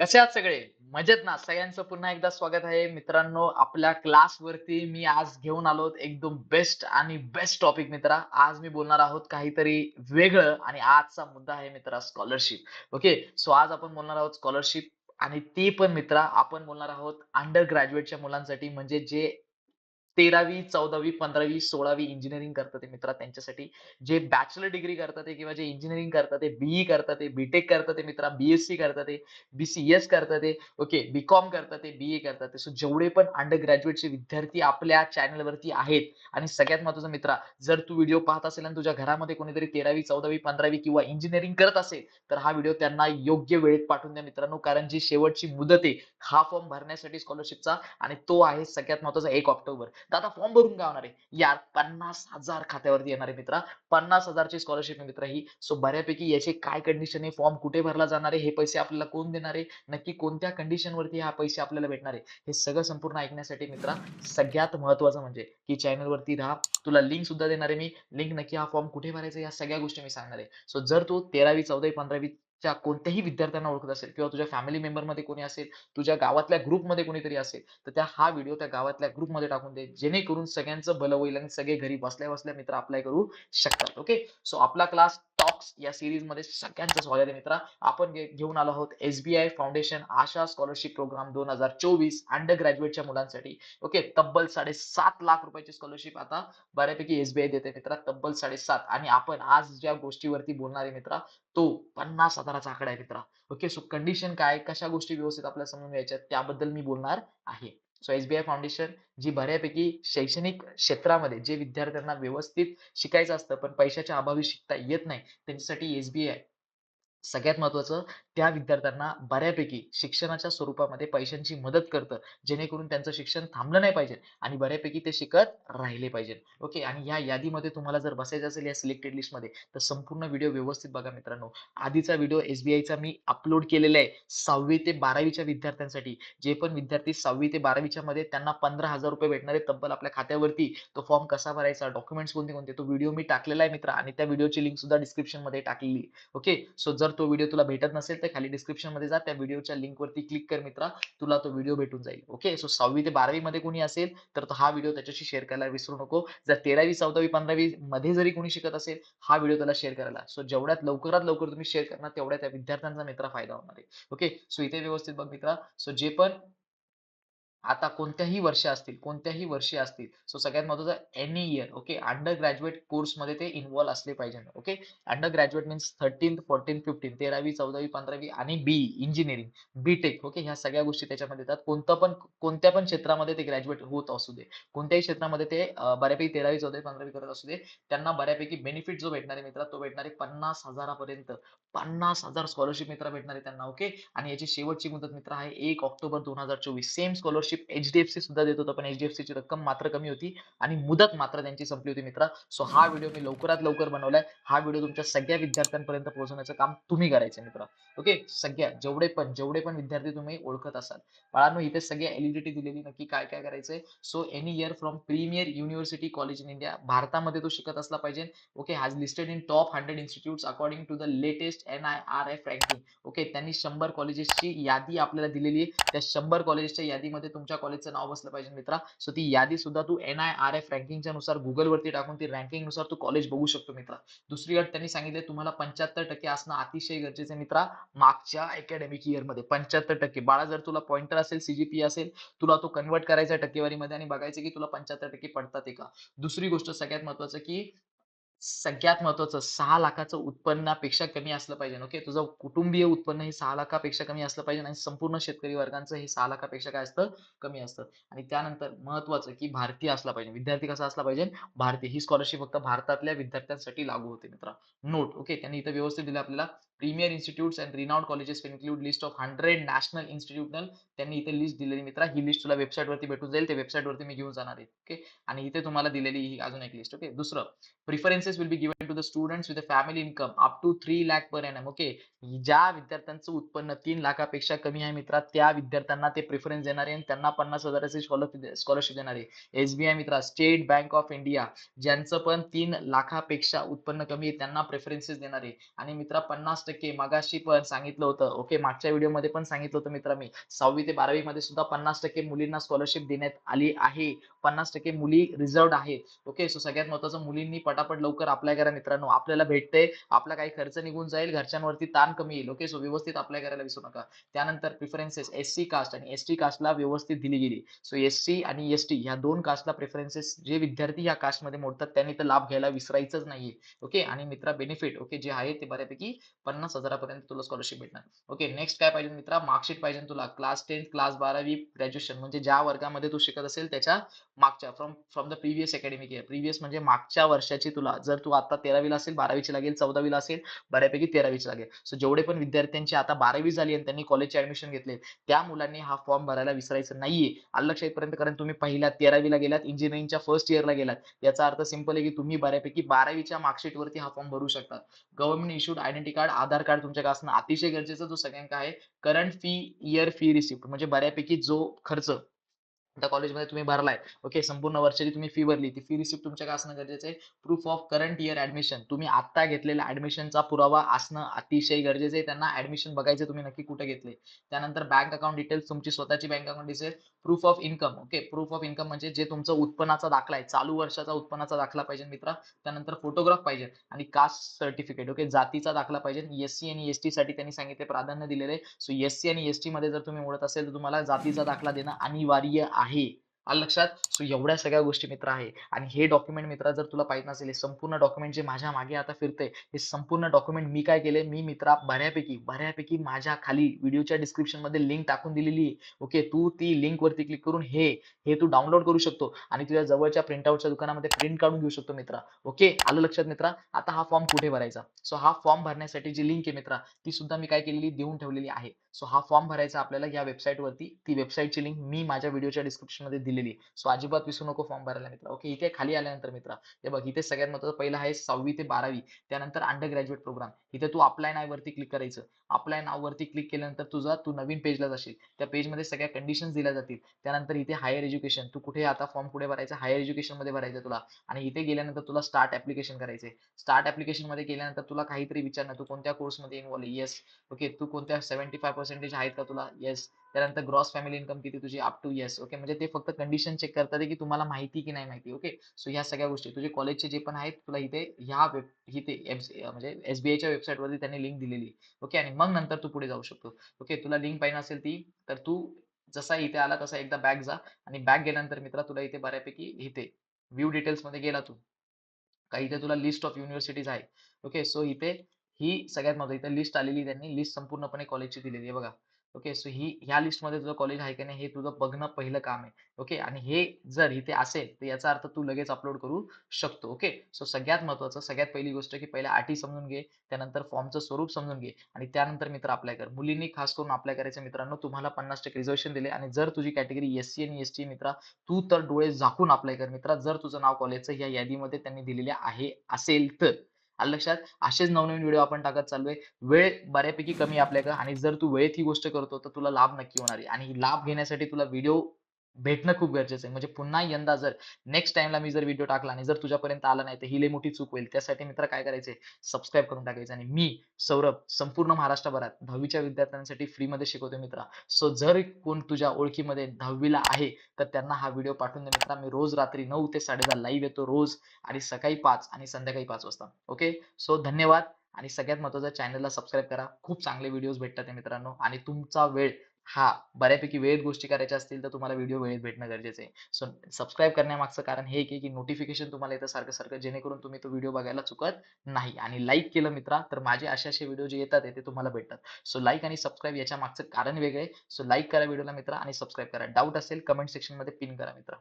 कसे आहात सगळे? मजेत ना? सगळ्यांचं पुन्हा एकदा स्वागत आहे. मित्रांनो आपल्या क्लास वरती मी आज घेऊन आलो एकदम बेस्ट आणि बेस्ट टॉपिक मित्रा. आज मी बोलणार आहोत काहीतरी वेगळं आणि आजचा मुद्दा आहे मित्रा स्कॉलरशिप ओके सो आज आपण बोलणार आहोत स्कॉलरशिप आणि ती पण मित्रा आपण बोलणार आहोत अंडर ग्रॅज्युएटच्या मुलांसाठी म्हणजे जे तेरावी चौदावी पंधरावी सोळावी इंजिनिअरिंग करतात ते मित्रा त्यांच्यासाठी. जे बॅचलर डिग्री करतात ते किंवा जे इंजिनिअरिंग करतात ते बीई करतात ते बीटेक करतात ते मित्रा बीएससी करतात ते बीसीएस करतात ते ओके बीकॉम करतात ते बीए करतात ते. सो जेवढे पण अंडर ग्रॅज्युएटचे विद्यार्थी आपल्या चॅनलवरती आहेत आणि सगळ्यात महत्वाचं मित्रा जर तू व्हिडिओ पाहत असेल आणि तुझ्या घरामध्ये कोणीतरी तेरावी चौदावी पंधरावी किंवा इंजिनिअरिंग करत असेल तर हा व्हिडिओ त्यांना योग्य वेळेत पाठवून द्या मित्रांनो. कारण जी शेवटची मुदत आहे हा फॉर्म भरण्यासाठी स्कॉलरशिपचा आणि तो आहे सगळ्यात महत्त्वाचा एक ऑक्टोबर. दादा आता फॉर्म भरून काय होणार आहे? यार पन्नास हजार खात्यावरती येणार आहे मित्रा. पन्नास हजारची स्कॉलरशिप आहे मित्र ही. सो बऱ्यापैकी याचे काय कंडिशन आहे? फॉर्म कुठे भरला जाणार आहे? हे पैसे आपल्याला कोण देणार आहे? नक्की कोणत्या कंडिशन वरती हा पैसे आपल्याला भेटणार आहे? हे सगळं संपूर्ण ऐकण्यासाठी मित्रा सगळ्यात महत्वाचं म्हणजे की चॅनल वरती राहा. तुला लिंक सुद्धा देणार आहे मी. लिंक नक्की हा फॉर्म कुठे भरायचा या सगळ्या गोष्टी मी सांगणार आहे. सो जर तू तेरावी चौदावी पंधरावी च्या कोणत्याही विद्यार्थ्यांना ओळखत असेल किंवा तुझ्या फॅमिली मेंबरमध्ये कोणी असेल तुझ्या गावातल्या ग्रुपमध्ये कोणीतरी असेल तर त्या हा व्हिडिओ त्या गावातल्या ग्रुपमध्ये टाकून दे जेणेकरून सगळ्यांचं भलं होईल आणि सगळे घरी बसल्या बसल्या मित्र अप्लाय करू शकतात. ओके सो आपला क्लास टॉक्स या सिरीजमध्ये सगळ्यांचं स्वागत आहे मित्रा. आपण घेऊन आलो आहोत SBI foundation Asha scholarship programme दोन हजार चोवीस अंडर ग्रॅज्युएटच्या मुलांसाठी. ओके तब्बल साडेसात लाख रुपयाची स्कॉलरशिप आता बऱ्यापैकी एसबीआय देते मित्रा. तब्बल साडेसात. आणि आपण आज ज्या गोष्टीवरती बोलणार आहे मित्रा तो पन्नास हजाराचा आकडा आहे मित्रा. ओके सो कंडिशन काय? कशा गोष्टी व्यवस्थित आपल्याला समजून घ्यायच्या त्याबद्दल मी बोलणार आहे. सो एसबीआय फाउंडेशन जी बऱ्यापैकी शैक्षणिक क्षेत्रामध्ये जे विद्यार्थ्यांना व्यवस्थित शिकायचं असतं पण पैशाच्या अभावी शिकता येत नाही त्यांच्यासाठी एसबीआय सगळ्यात महत्वाचं त्या विद्यार्थ्यांना बऱ्यापैकी शिक्षणाच्या स्वरूपामध्ये पैशांची मदत करतं जेणेकरून त्यांचं शिक्षण थांबलं नाही पाहिजे आणि बऱ्यापैकी ते शिकत राहिले पाहिजे. ओके? आणि या यादीमध्ये तुम्हाला जर बसायचं असेल या सिलेक्टेड लिस्टमध्ये तर संपूर्ण व्हिडिओ व्यवस्थित बघा मित्रांनो. आधीचा व्हिडिओ एसबीआयचा मी अपलोड केलेला आहे सहावी ते बारावीच्या विद्यार्थ्यांसाठी. जे पण विद्यार्थी सहावी ते बारावीच्या मध्ये त्यांना पंधरा हजार रुपये भेटणार तब्बल आपल्या खात्यावरती. तो फॉर्म कसा भरायचा डॉक्युमेंट्स कोणते कोणते तो व्हिडिओ मी टाकलेला आहे मित्र आणि त्या व्हिडिओची लिंक सुद्धा डिस्क्रिप्शनमध्ये टाकलेली ओके? सो जर तो व्हिडिओ तुला भेटत नसेल तर खाली डिस्क्रिप्शनमध्ये जा. त्या व्हिडिओच्या लिंक वरती क्लिक कर मित्रा. तुला तो व्हिडिओ भेटून जाईल. ओके सो सहावी ते बारावी मध्ये कोणी असेल तर तो हा व्हिडिओ त्याच्याशी शेअर करायला विसरू नको. जर तेरावी चौदावी पंधरावी मध्ये जरी कोणी शिकत असेल हा व्हिडिओ त्याला शेअर करायला. सो जेवढ्यात लवकरात लवकर तुम्ही शेअर करणार तेवढ्या त्या विद्यार्थ्यांचा मित्र फायदा होणार आहे. ओके सो इथे व्यवस्थित बघ मित्रा. सो जे पण आता कोणत्याही वर्ष असतील कोणत्याही वर्षी असतील सो सगळ्यात महत्वाचं any year okay undergraduate कोर्समध्ये ते इन्व्हॉल्व असले पाहिजे okay undergraduate means thirteen fourteen fifteen तेरावी चौदावी पंधरावी आणि बी इंजिनिअरिंग बीटेक ओके ह्या सगळ्या गोष्टी त्याच्यामध्ये येतात. कोणतं पण कोणत्या पण क्षेत्रामध्ये ते ग्रॅज्युएट होत असू दे कोणत्याही क्षेत्रामध्ये ते बऱ्यापैकी तेरावी चौदावी पंधरावी करत असू दे त्यांना बऱ्यापैकी बेनिफिट जो भेटणार आहे मित्रा तो भेटणार आहे पन्नास हजारापर्यंत. पन्नास हजार स्कॉलरशिप मित्र भेटणार आहे त्यांना ओके आणि याची शेवटची मुदत मित्र आहे एक ऑक्टोबर दोन हजार चोवीस. सेम स्कॉलरशिप एचडीएफसी सुद्धा देत होतं पण एचडीएफसी ची रक्कम मात्र कमी होती आणि मुदत मात्र त्यांची संपली होती मित्रा. सो हा व्हिडिओ मी लवकरात लवकर बनवलाय. हा व्हिडिओ तुमच्या सगळ्या विद्यार्थ्यांपर्यंत पोहोचवण्याचं काम तुम्ही करायचं मित्र. ओके सगळ्या जेवढे पण जेवढे पण विद्यार्थी तुम्ही ओळखत असाल. बाळांनो इथे सगळी एलिजिबिलिटी दिलेली नक्की काय काय करायचंय? So any year from premier university college in India भारतामध्ये तो शिकत असला पाहिजे. Okay has listed in top hundred institute according to the latest N I R F ranking okay त्यांनी शंभर कॉलेजेसची यादी आपल्याला दिलेली आहे. त्या शंभर कॉलेजच्या यादीमध्ये तुमच्या कॉलेजचं नाव बसलं पाहिजे मित्रा. सो ती यादी सुद्धा तू एन आय आर एफ रँकिंगच्या नुसार गुगल वरती टाकून ती रँकिंगनुसार तू कॉलेज बघू शकतो मित्रा. दुसरी अट त्यांनी सांगितले तुम्हाला पंच्याहत्तर टक्के असणं अतिशय गरजेचं आहे मित्रा मागच्या अकॅडमिक इयरमध्ये. पंच्याहत्तर टक्के. बाळा जर तुला पॉइंटर असेल सीजीपी असेल तुला तो कन्वर्ट करायचा टक्केवारीमध्ये आणि बघायचं की तुला पंच्याहत्तर टक्के पडतात का दुसरी गोष्ट सगळ्यात महत्वाचं की सगळ्यात महत्वाचं सहा लाखाचं उत्पन्नापेक्षा कमी असलं पाहिजे ओके तुझं कुटुंबीय उत्पन्न हे सहा लाखापेक्षा कमी असलं पाहिजे आणि संपूर्ण शेतकरी वर्गांचं हे सहा लाखापेक्षा काय असतं? कमी असतं. आणि त्यानंतर महत्वाचं की भारतीय असला पाहिजे. विद्यार्थी कसा असला पाहिजे? भारतीय. ही स्कॉलरशिप फक्त भारतातल्या विद्यार्थ्यांसाठी लागू होते मित्र. नोट ओके त्यांनी इथं व्यवस्थित दिलं आपल्याला. Premier institutes and renowned colleges include list of hundred national institutional त्यांनी इथे लिस्ट दिलेली मित्रा. ही लिस्ट तुला वेबसाईट वरती भेटून जाईल. ते वेबसाईट वरती मी घेऊन जाणार आहे ओके आणि इथे तुम्हाला दिलेली ही अजून एक लिस्ट ओके दुसरं preference allowances will be given to the students with a family income up to three lakh per annum okay ज्या विद्यार्थ्यांचं उत्पन्न तीन लाखापेक्षा कमी आहे मित्रा त्या विद्यार्थ्यांना ते प्रिफरन्स देणार आहे आणि त्यांना पन्नास हजाराची स्कॉलरशिप देणार. आहे एसबीआय मित्रा स्टेट बँक ऑफ इंडिया ज्यांचं पण तीन लाखापेक्षा उत्पन्न कमी आहे त्यांना प्रेफरन्सेस देणार. आहे आणि मित्रा पन्नास टक्के मागाशी पण सांगितलं होतं ओके मागच्या व्हिडिओमध्ये पण सांगितलं होतं मित्र मी. सहावी ते बारावी मध्ये सुद्धा पन्नास टक्के मुलींना स्कॉलरशिप देण्यात आली आहे. पन्नास टक्के मुली रिझर्वड आहेत ओके सो सगळ्यात महत्वाचं मुलींनी पटापट लवकर अप्लाय करा मित्रांनो. आपल्याला भेटते आपला काही खर्च निघून जाईल. घरच्यांवरती ताण कमी येईल. ओके सो व्यवस्थित अप्लाय करायला विसरू नका. त्यानंतर प्रिफरन्सेस एस सी कास्ट आणि एस टी कास्टला व्यवस्थित दिली गेली. सो एससी आणि एस टी ह्या दोन कास्टला प्रेफरन्सेस जे विद्यार्थी या कास्टमध्ये मोडतात त्यांनी तर लाभ घ्यायला विसरायचंच नाहीये. ओके आणि मित्रा बेनिफिट ओके जे आहे ते बऱ्यापैकी पन्नास हजारापर्यंत तुला स्कॉलरशिप भेटणार. ओके नेक्स्ट काय पाहिजे मित्रा? मार्कशीट पाहिजे तुला. क्लास टेन क्लास बारावी ग्रॅज्युएशन म्हणजे ज्या वर्गामध्ये तू शिकत असेल त्याच्या मागच्या from from the previous academic year previous म्हणजे मागच्या वर्षाची तुला जर तू आता तेरावीला असेल बारावीची लागेल चौदावीला असेल बऱ्यापैकी तेरावीची लागेल. सो जेवढे पण विद्यार्थ्यांची आता बारावी झाली आणि त्यांनी कॉलेजचे ऍडमिशन घेतले त्या मुलांनी हा फॉर्म भरायला विसरायचं नाहीये. आलं लक्षात पर्यंत कारण तुम्ही पहिल्या तेरावीला गेलात इंजिनिअरिंगच्या फर्स्ट इयरला गेलात. याचा अर्थ सिंपल आहे की तुम्ही बऱ्यापैकी बारावीच्या मार्कशीट वरती हा फॉर्म भरू शकता. Government issued identity card Aadhaar card तुमच्याकडे असणं अतिशय गरजेचं जो सगळ्यांका आहे current fee year fee receipt म्हणजे बऱ्यापैकी जो खर्च त्या कॉलेजमध्ये तुम्ही भरलाय. ओके संपूर्ण वर्षाची तुम्ही फी भरली. ती फी रिसिप्ट तुमच्याकडे असणं गरजेचं आहे. Proof of current year admission तुम्ही आता घेतलेल्या ऍडमिशनचा पुरावा असणं अतिशय गरजेचं आहे. त्यांना ऍडमिशन बघायचं तुम्ही नक्की कुठे घेतले त्यानंतर बँक अकाउंट डिटेल्स तुमची स्वतःची bank account details proof of income okay proof of income म्हणजे जे तुमचं उत्पन्नाचा दाखला आहे. चालू वर्षाचा उत्पन्नाचा दाखला पाहिजे मित्रा. त्यानंतर फोटोग्राफ पाहिजे. आणि कास्ट सर्टिफिकेट ओके जातीचा दाखला पाहिजे. एससी आणि एस टी साठी त्यांनी सांगितले प्राधान्य दिलेले सो एससी आणि एस टी मध्ये जर तुम्ही मोडत असेल तर तुम्हाला जातीचा दाखला देणं अनिवार्य आहे. ilahi आलं लक्षात? सो एवढ्या सगळ्या गोष्टी मित्र आहे. आणि हे डॉक्युमेंट मित्रा जर तुला पाहिजे नसेल हे संपूर्ण डॉक्युमेंट जे माझ्या मागे आता फिरते हे संपूर्ण डॉक्युमेंट मी काय केले मी मित्रा बऱ्यापैकी बऱ्यापैकी माझ्या खाली व्हिडिओच्या डिस्क्रिप्शनमध्ये लिंक टाकून दिलेली आहे. ओके तू ती लिंक वरती क्लिक करून हे हे तू डाउनलोड करू शकतो. आणि तुझ्या जवळच्या प्रिंटआउटच्या दुकानामध्ये प्रिंट काढून घेऊ शकतो मित्रा. ओके आलं लक्षात मित्रा? आता हा फॉर्म कुठे भरायचा? सो हा फॉर्म भरण्यासाठी जी लिंक आहे मित्रा ती सुद्धा मी काय केलेली देऊन ठेवलेली आहे. सो हा फॉर्म भरायचा आपल्याला या वेबसाईट वरती. ती वेबसाईटची लिंक मी माझ्या व्हिडिओच्या डिस्क्रिप्शनमध्ये दिलेली सो अजिबात विसरू नको फॉर्म भरायला मित्र. ओके इथे खाली आल्यानंतर मित्र. हे बघ इथे सगळ्यात महत्वाचं पहिलं आहे सहावी ते बारावी त्यानंतर अंडर ग्रॅज्युएट प्रोग्राम इथे तू अप्लाय नाव वरती क्लिक करायचं. अप्लाय नाव वरती क्लिक केल्यानंतर तुझा तू नवीन पेजला जाशील. त्या पेजमध्ये सगळ्या कंडिशन दिल्या जातील. त्यानंतर इथे हायर एज्युकेशन तू कुठे आता फॉर्म पुढे भरायचा? हायर एज्युकेशनमध्ये भरायचं तुला. आणि इथे गेल्यानंतर तुला स्टार्ट ऍप्लिकेशन करायचे स्टार्ट ऍप्लिकेशनमध्ये गेल्यानंतर तुला काहीतरी विचारणार तू कोणत्या कोर्समध्ये इन्व्हॉल्व येस ओके तू कोणत्या सेव्हन्टी फाय पर्सेंटेज आहेत का तुला? येस त्यानंतर ग्रॉस फॅमिली इन्कम किती तुझी अप टू येस ओके म्हणजे ते फक्त कंडिशन चेक करतात की तुम्हाला माहिती की नाही माहिती ओके सो ह्या सगळ्या गोष्टी. तुझे कॉलेजचे जे पण आहेत तुला इथे ह्या वेब इथे म्हणजे एसबीआयच्या वेबसाईट वरती त्यांनी लिंक दिलेली ओके आणि मग नंतर तू पुढे जाऊ शकतो ओके तुला लिंक पाहिजे असेल ती तर तू जसा इथे आला तसा एकदा बॅग जा आणि बॅग गेल्यानंतर मित्रा तुला इथे बऱ्यापैकी इथे व्ह्यू डिटेल्समध्ये गेला तू. काही इथे तुला लिस्ट ऑफ युनिव्हर्सिटीज आहे ओके सो इथे ही सगळ्यात महत्वाची इथे लिस्ट आलेली त्यांनी लिस्ट संपूर्णपणे कॉलेजची दिलेली आहे बघा. ओके? सो ही ह्या लिस्टमध्ये तुझं कॉलेज आहे की नाही हे तुझं बघणं पहिलं काम आहे. ओके? आणि हे जर इथे असेल तर याचा अर्थ तू लगेच अपलोड करू शकतो. ओके? सो सगळ्यात महत्वाचं सगळ्यात पहिली गोष्ट की पहिल्या अटी समजून घे त्यानंतर फॉर्मचं स्वरूप समजून घे आणि त्यानंतर मित्र अप्लाय कर. मुलींनी खास करून अप्लाय करायचं मित्रांनो तुम्हाला पन्नास टक्के रिझर्वेशन दिले आणि जर तुझी कॅटेगरी एस सी आणि एस टी मित्रा तू तर डोळे झाकून अप्लाय कर मित्रा. जर तुझं नाव कॉलेजचं या यादीमध्ये त्यांनी दिलेले आहे असेल तर. आलं लक्षात? असेच नवनवीन व्हिडिओ आपण टाकत चाललोय. वेळ बऱ्यापैकी कमी आपल्याकडे आणि जर तू वेळेत ही गोष्ट करतो तर तुला लाभ नक्की होणार आहे. आणि लाभ घेण्यासाठी तुला व्हिडिओ भेटणं खूप गरजेचं आहे. म्हणजे पुन्हा यंदा जर नेक्स्ट टाइमला मी जर व्हिडिओ टाकला आणि जर तुझ्यापर्यंत आला नाही तर ही लई मोठी चूक होईल. त्यासाठी मित्र काय करायचे सबस्क्राईब करून टाकायचं आणि मी सौरभ संपूर्ण महाराष्ट्रभरात दहावीच्या विद्यार्थ्यांसाठी फ्रीमध्ये शिकवतो मित्रा. सो जर कोण तुझ्या ओळखीमध्ये दहावीला आहे तर त्यांना हा व्हिडिओ पाठवून दे मित्रा. मी रोज रात्री नऊ ते साडेदहा लाईव्ह येतो रोज आणि सकाळी पाच आणि संध्याकाळी पाच वाजता. ओके सो धन्यवाद आणि सगळ्यात महत्वाचं चॅनलला सबस्क्राईब करा. खूप चांगले व्हिडिओज भेटतात मित्रांनो. आणि तुमचा वेळ हा बऱ्यापैकी वेळेत गोष्टी करायच्या असतील तर तुम्हाला व्हिडिओ वेळेत भेटणं गरजेचं आहे. सो सबस्क्राईब करण्यामागचं कारण हे की की नोटिफिकेशन तुम्हाला येतं सारखं सारखं जेणेकरून तुम्ही तो व्हिडिओ बघायला चुकत नाही. आणि लाईक केलं मित्रा तर माझे असे असे व्हिडिओ जे येतात ते तुम्हाला भेटतात. सो लाईक आणि सबस्क्राईब याच्या मागचं कारण वेगळं आहे. सो लाईक करा व्हिडिओला मित्रा आणि सबस्क्राईब करा. डाऊट असेल कमेंट सेक्शनमध्ये पिन करा मित्रा.